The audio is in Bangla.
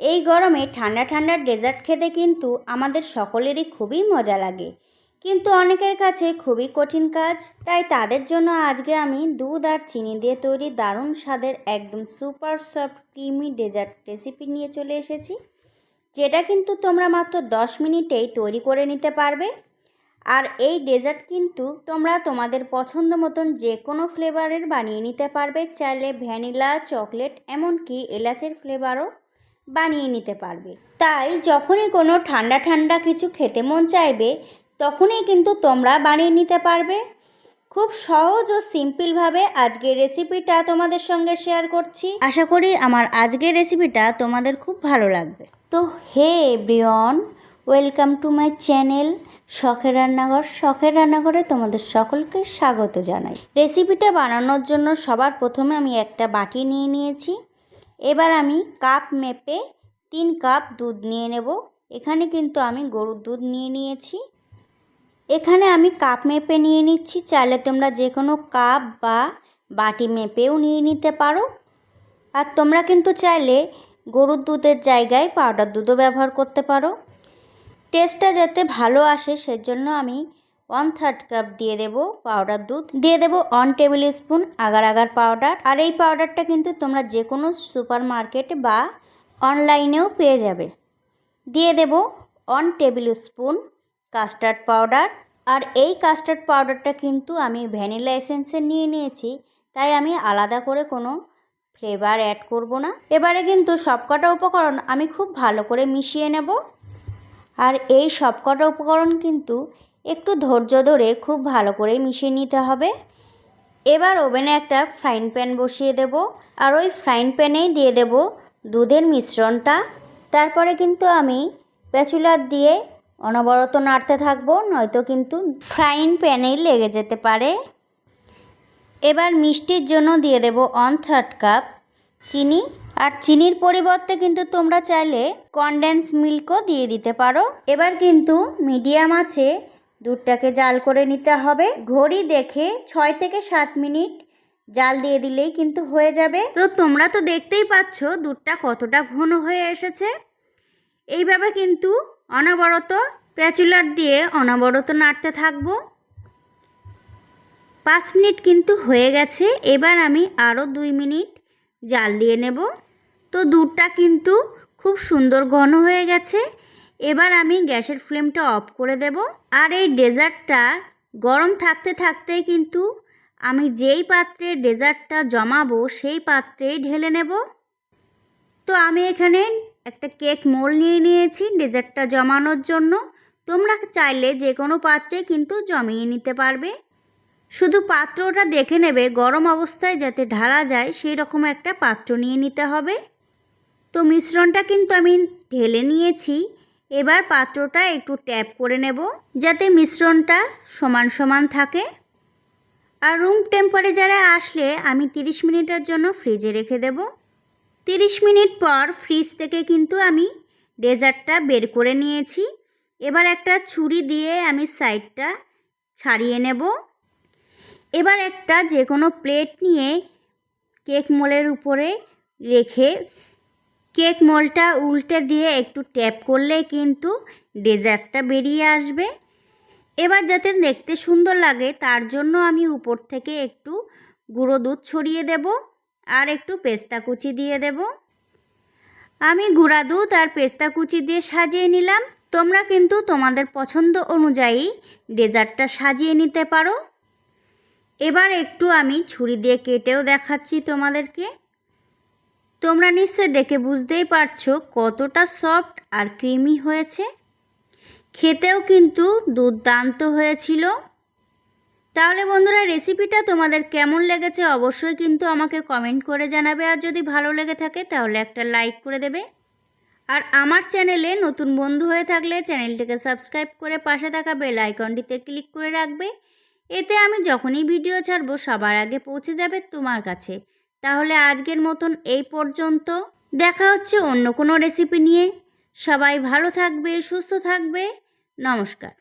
এই গরমে ঠান্ডা ঠান্ডা ডেজার্ট খেতে কিন্তু আমাদের সকলেরই খুবই মজা লাগে। কিন্তু অনেকের কাছে খুবই কঠিন কাজ, তাই তাদের জন্য আজকে আমি দুধ আর চিনি দিয়ে তৈরি দারুণ স্বাদের একদম super soft creamy dessert recipe নিয়ে চলে এসেছি, যেটা কিন্তু তোমরা মাত্র দশ মিনিটেই তৈরি করে নিতে পারবে। আর এই ডেজার্ট কিন্তু তোমরা তোমাদের পছন্দ মতন যে কোনো ফ্লেভারের বানিয়ে নিতে পারবে, চাইলে ভ্যানিলা, চকলেট, এমনকি এলাচের ফ্লেভারও। বানিয়ে নিতে পারবে। তাই যখনই কোনো ঠান্ডা ঠান্ডা কিছু খেতে মন চাইবে, তখনই কিন্তু তোমরা বানিয়ে নিতে পারবে। খুব সহজ ও সিম্পলভাবে আজকের রেসিপিটা তোমাদের সঙ্গে শেয়ার করছি। আশা করি আমার আজকের রেসিপিটা তোমাদের খুব ভালো লাগবে। তো hey everyone, welcome to my channel শখের রান্নাঘর। শখের রান্নাঘরে তোমাদের সকলকে স্বাগত জানাই। রেসিপিটা বানানোর জন্য সবার প্রথমে আমি একটা বাটি নিয়ে নিয়েছি। এবার আমি কাপ মেপে তিন কাপ দুধ নিয়ে নেব। এখানে কিন্তু আমি গরুর দুধ নিয়ে নিয়েছি। এখানে আমি কাপ মেপে নিয়ে নিচ্ছি। চাইলে তোমরা যে কোনো কাপ বা বাটি মেপেও নিয়ে নিতে পারো। আর তোমরা কিন্তু চাইলে গরুর দুধের জায়গায় পাউডার দুধও ব্যবহার করতে পারো। টেস্টটা যাতে ভালো আসে, সেজন্য আমি ওয়ান থার্ড কাপ দিয়ে দেব পাউডার দুধ। দিয়ে দেব one tablespoon agar agar powder আর এই পাউডারটা কিন্তু তোমরা যে কোনো সুপার মার্কেটে বা অনলাইনেও পেয়ে যাবে। দিয়ে দেব one tablespoon custard powder আর এই কাস্টার্ড পাউডারটা কিন্তু আমি ভ্যানিলা এসেন্সের নিয়ে নিয়েছি। তাই আমি আলাদা করে কোনো ফ্লেভার অ্যাড করব না। এবারে কিন্তু সবকটা উপকরণ আমি খুব ভালো করে মিশিয়ে নেব। আর এই সবকটা উপকরণ কিন্তু একটু ধৈর্য ধরে খুব ভালো করে মিশিয়ে নিতে হবে। এবার ওভেনে একটা ফ্রাইং প্যান বসিয়ে দেব আর ওই ফ্রাইং প্যানেই দিয়ে দেব দুধের মিশ্রণটা। তারপরে কিন্তু আমি প্যাচুলার দিয়ে অনবরত নাড়তে থাকব, নয়তো কিন্তু ফ্রাইং প্যানেই লেগে যেতে পারে। এবার মিষ্টির জন্য দিয়ে দেব ওয়ান থার্ড কাপ চিনি। আর চিনির পরিবর্তে কিন্তু তোমরা চাইলে কনডেন্স মিল্কও দিয়ে দিতে পারো। এবার কিন্তু মিডিয়াম আছে দুধটাকে জাল করে নিতে হবে। ঘড়ি দেখে ছয় থেকে সাত মিনিট জাল দিয়ে দিলেই কিন্তু হয়ে যাবে। তো তোমরা তো দেখতেই পাচ্ছ দুধটা কতটা ঘন হয়ে এসেছে। এইভাবে কিন্তু অনবরত প্যাচুলার দিয়ে অনবরত নাড়তে থাকব। পাঁচ মিনিট কিন্তু হয়ে গেছে। এবার আমি আরও দুই মিনিট জাল দিয়ে নেব। তো দুধটা কিন্তু খুব সুন্দর ঘন হয়ে গেছে। এবার আমি গ্যাসের ফ্লেমটা অফ করে দেব। আর এই ডেজার্টটা গরম থাকতে থাকতেই কিন্তু আমি যেই পাত্রে ডেজার্টটা জমাবো, সেই পাত্রেই ঢেলে নেব। তো আমি এখানে একটা কেক মোল নিয়ে নিয়েছি ডেজার্টটা জমানোর জন্য। তোমরা চাইলে যে কোনো পাত্রে কিন্তু জমিয়ে নিতে পারবে। শুধু পাত্রটা দেখে নেবে গরম অবস্থায় যাতে ঢালা যায়, সেই রকম একটা পাত্র নিয়ে নিতে হবে। তো মিশ্রণটা কিন্তু আমি ঢেলে নিয়েছি। এবার পাত্রটা একটু ট্যাপ করে নেব যাতে মিশ্রণটা সমান সমান থাকে। আর রুম টেম্পারেচারে আসলে আমি 30 মিনিটের জন্য ফ্রিজে রেখে দেব। 30 মিনিট পর ফ্রিজ থেকে কিন্তু আমি ডেজার্টটা বের করে নিয়েছি। এবার একটা ছুরি দিয়ে আমি সাইডটা ছাড়িয়ে নেব। এবার একটা যে কোনো প্লেট নিয়ে কেক মোলের উপরে রেখে কেক মোলটা উল্টে দিয়ে একটু ট্যাপ করলে কিন্তু ডেজার্টটা বেরিয়ে আসবে। এবার যাতে দেখতে সুন্দর লাগে, তার জন্য আমি উপর থেকে একটু গুঁড়ো দুধ ছড়িয়ে দেব আর একটু পেস্তা কুচি দিয়ে দেব। আমি গুঁড়া দুধ আর পেস্তা কুচি দিয়ে সাজিয়ে নিলাম। তোমরা কিন্তু তোমাদের পছন্দ অনুযায়ী ডেজার্টটা সাজিয়ে নিতে পারো। এবার একটু আমি ছুরি দিয়ে কেটেও দেখাচ্ছি তোমাদেরকে। তোমরা নিশ্চয় দেখে বুঝতেই পারছ কতটা সফট আর ক্রিমি হয়েছে। খেতেও কিন্তু দুর্দান্ত হয়েছিল। তাহলে বন্ধুরা রেসিপিটা তোমাদের কেমন লেগেছে অবশ্যই কিন্তু আমাকে কমেন্ট করে জানাবে। আর যদি ভালো লেগে থাকে, তাহলে একটা লাইক করে দেবে। আর আমার চ্যানেলে নতুন বন্ধু হয়ে থাকলে চ্যানেলটিকে সাবস্ক্রাইব করে পাশে থাকা বেল আইকনটিতে ক্লিক করে রাখবে। এতে আমি যখনই ভিডিও ছাড়বো, সবার আগে পৌঁছে যাবে তোমার কাছে। তাহলে আজকের মতন এই পর্যন্ত। দেখা হচ্ছে অন্য কোনো রেসিপি নিয়ে। সবাই ভালো থাকবে, সুস্থ থাকবে। নমস্কার।